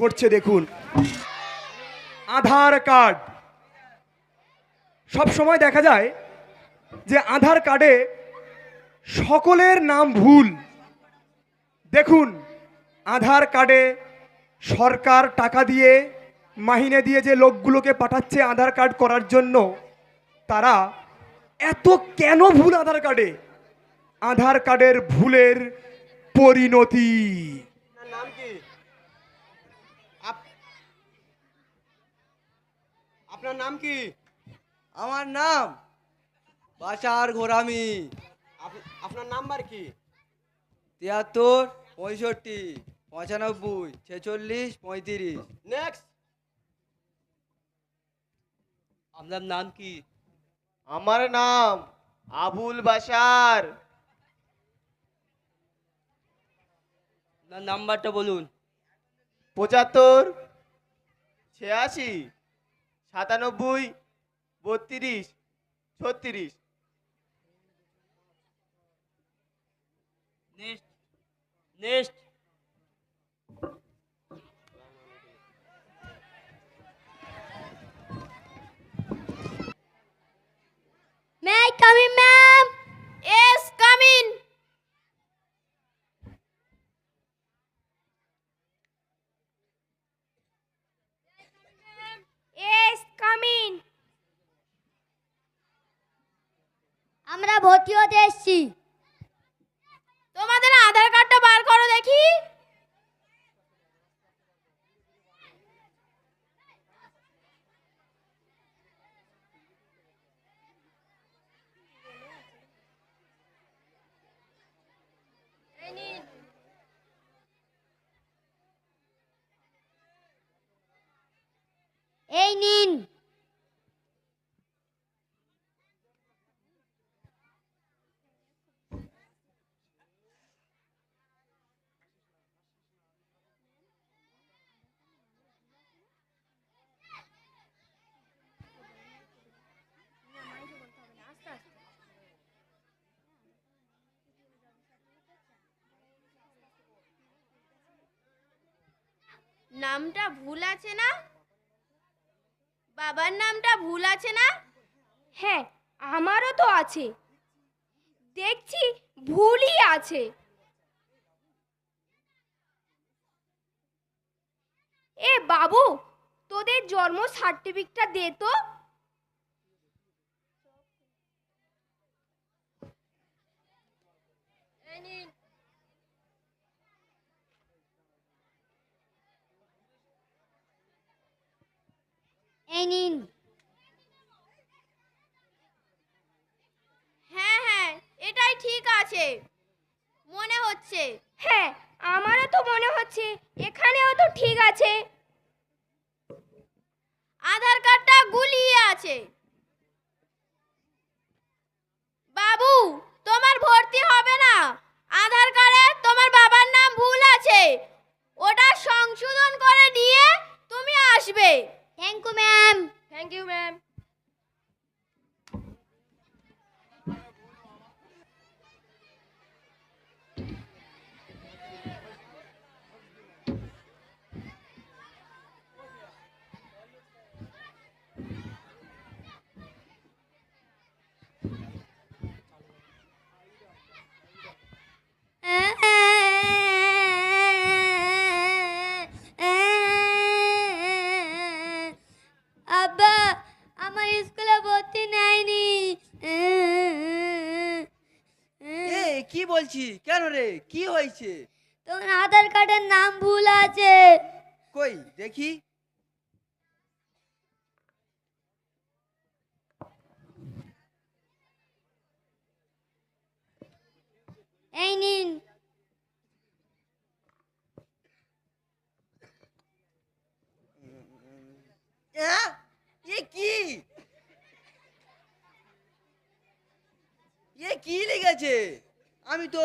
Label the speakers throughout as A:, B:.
A: ঘটছে, দেখুন। আধার কার্ড। সব সময় দেখা যায় যে আধার কার্ডে সকলের নাম ভুল। দেখুন, আধার কার্ডে সরকার টাকা দিয়ে, মাহিনে দিয়ে যে লোকগুলোকে পাঠাচ্ছে আধার কার্ড করার জন্য, তারা এত কেন ভুল আধার কার্ডে? আধার কার্ডের ভুলের পরিণতি
B: আপনার নাম কি আপ- আপনার নাম কি?
C: আমার নাম বাসার ঘোরামি।
B: আপ- আপনার নাম্বার কি?
C: তিয়াত্তর পঁয়ষট্টি পঁচানব্বই ছেচল্লিশ পঁয়ত্রিশ।
B: নেক্সট
D: আপনার নাম কি?
B: আমার নাম আবুল বাশার।
D: আপনার নাম্বারটা বলুন।
B: পঁচাত্তর ছিয়াশি সাতানব্বই বত্রিশ ছত্রিশ।
D: Next next
E: May I come in, ma'am? Yes, come in. Yes, come in. আমরা ভর্তি হতে এসেছি তোমাদের আধার কার্ডটা বার করো দেখি। এই নিন। নামটা ভুল আছে না? বাবার নামটা ভুল আছে না? হ্যাঁ আমারও তো আছে। দেখছি ভুলই আছে। এ বাবু, তোদের জন্ম সার্টিফিকেটটা দে তো। এই নিন। হ্যাঁ হ্যাঁ এটাই ঠিক আছে। মনে হচ্ছে। হ্যাঁ আমারও তো মনে হচ্ছে। এখানেও তো ঠিক আছে। আধার কার্ডটা গুলিয়ে আছে বাবু তোমার ভর্তি হবে না আধার কার্ডে তোমার বাবার নাম ভুল আছে ওটা সংশোধন করে নিয়ে তুমি আসবে thank you ma'am thank you ma'am আব্বা আমার স্কুলে ভর্তি নেয়নি
C: এ কি বলছি কেন রে? কি হয়েছে?
E: তোমার আধার কার্ডের নাম ভুল আছে।
C: কই? দেখি।
E: এই নিন।
C: এ কি? এ কি লিখেছে? আমি তো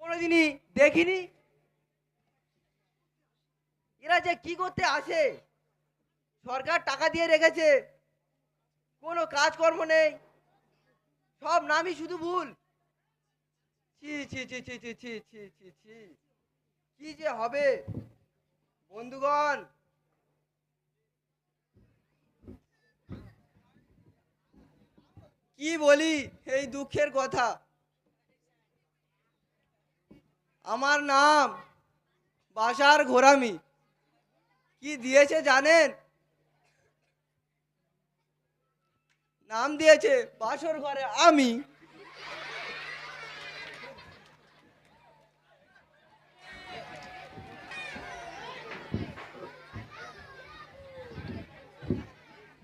C: কোনোদিনই দেখিনি। এরা যে কি করতে আসে? সরকার টাকা দিয়ে রেখেছে। কোনো কাজকর্ম নেই। সব নামই শুধু ভুল। ছি ছি ছি ছি ছি ছি ছি ছি কি যে হবে? বন্ধুগণ কি বলি? এই দুঃখের কথা। আমার নাম বাসার ঘোরামি কি দিয়েছে জানেন? নাম দিয়েছে বাসর ঘরে আমি।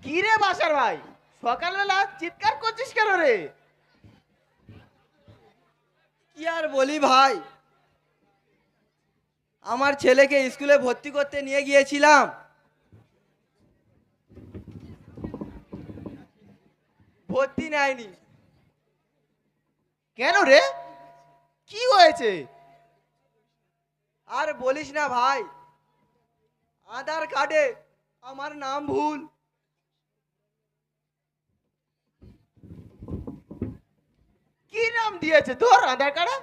B: কি রে বাসার ভাই? সকালবেলা চিৎকার করছিস কেন রে?
C: কি আর বলি ভাই? আমার ছেলেকে স্কুলে ভর্তি করতে নিয়ে গিয়েছিলাম। ভর্তি নেয়নি।
B: কেন রে? কি হয়েছে?
C: আর বলিস না ভাই আধার কার্ডে আমার নাম ভুল।
B: কি নাম দিয়েছে? তোর আধার কার্ডে।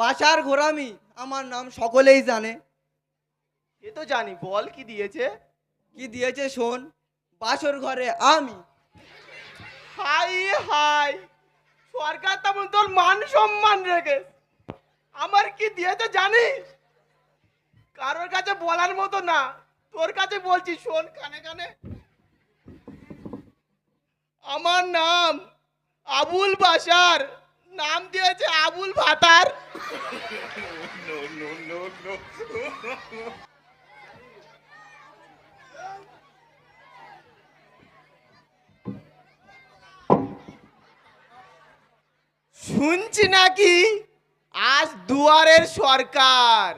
C: বাসার ঘোরামি আমার নাম সকলেই জানে।
B: এ তো জানি বল কি দিয়েছে?
C: কি দিয়েছে শোন বাসর ঘরে আমি।
B: High high. সরকার তেমন তোর মান সম্মান রেখে। আমার কি দিয়েছে জানিস? কারোর কাছে বলার মতো না। তোর কাছে বলছি শোন কানে কানে। আমার নাম আবুল বাসার নাম দিয়েছে আবুল ভাতার। শুনছি নাকি আজ দুয়ারের সরকার।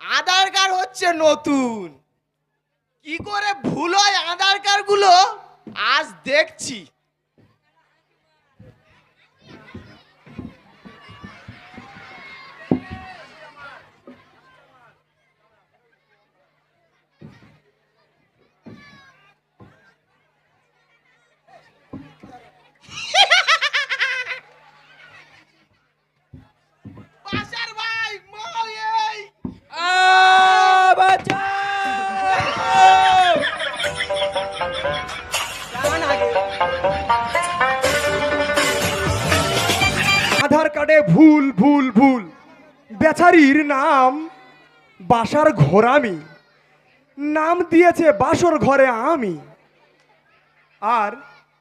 B: আধার কার্ড হচ্ছে নতুন। কি করে ভুল হয় আধার কার্ডগুলো আজ দেখছি।
A: বেচারির নাম বাসার ঘোরামি। নাম দিয়েছে বাসর ঘরে আমি। আর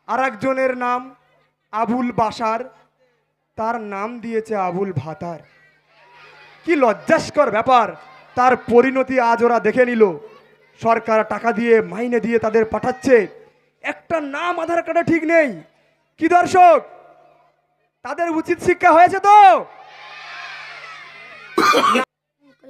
A: আর একজনের নাম আবুল বাসার। তার নাম দিয়েছে আবুল ভাতার। কি লজ্জাস্কর ব্যাপার, তার পরিণতি আজ ওরা দেখে নিল। সরকার টাকা দিয়ে মাইনে দিয়ে তাদের পাঠাচ্ছে। একটা নাম আধার কার্ডে ঠিক নেই। কি দর্শক, তাদের উচিত শিক্ষা হয়েছে তো? No.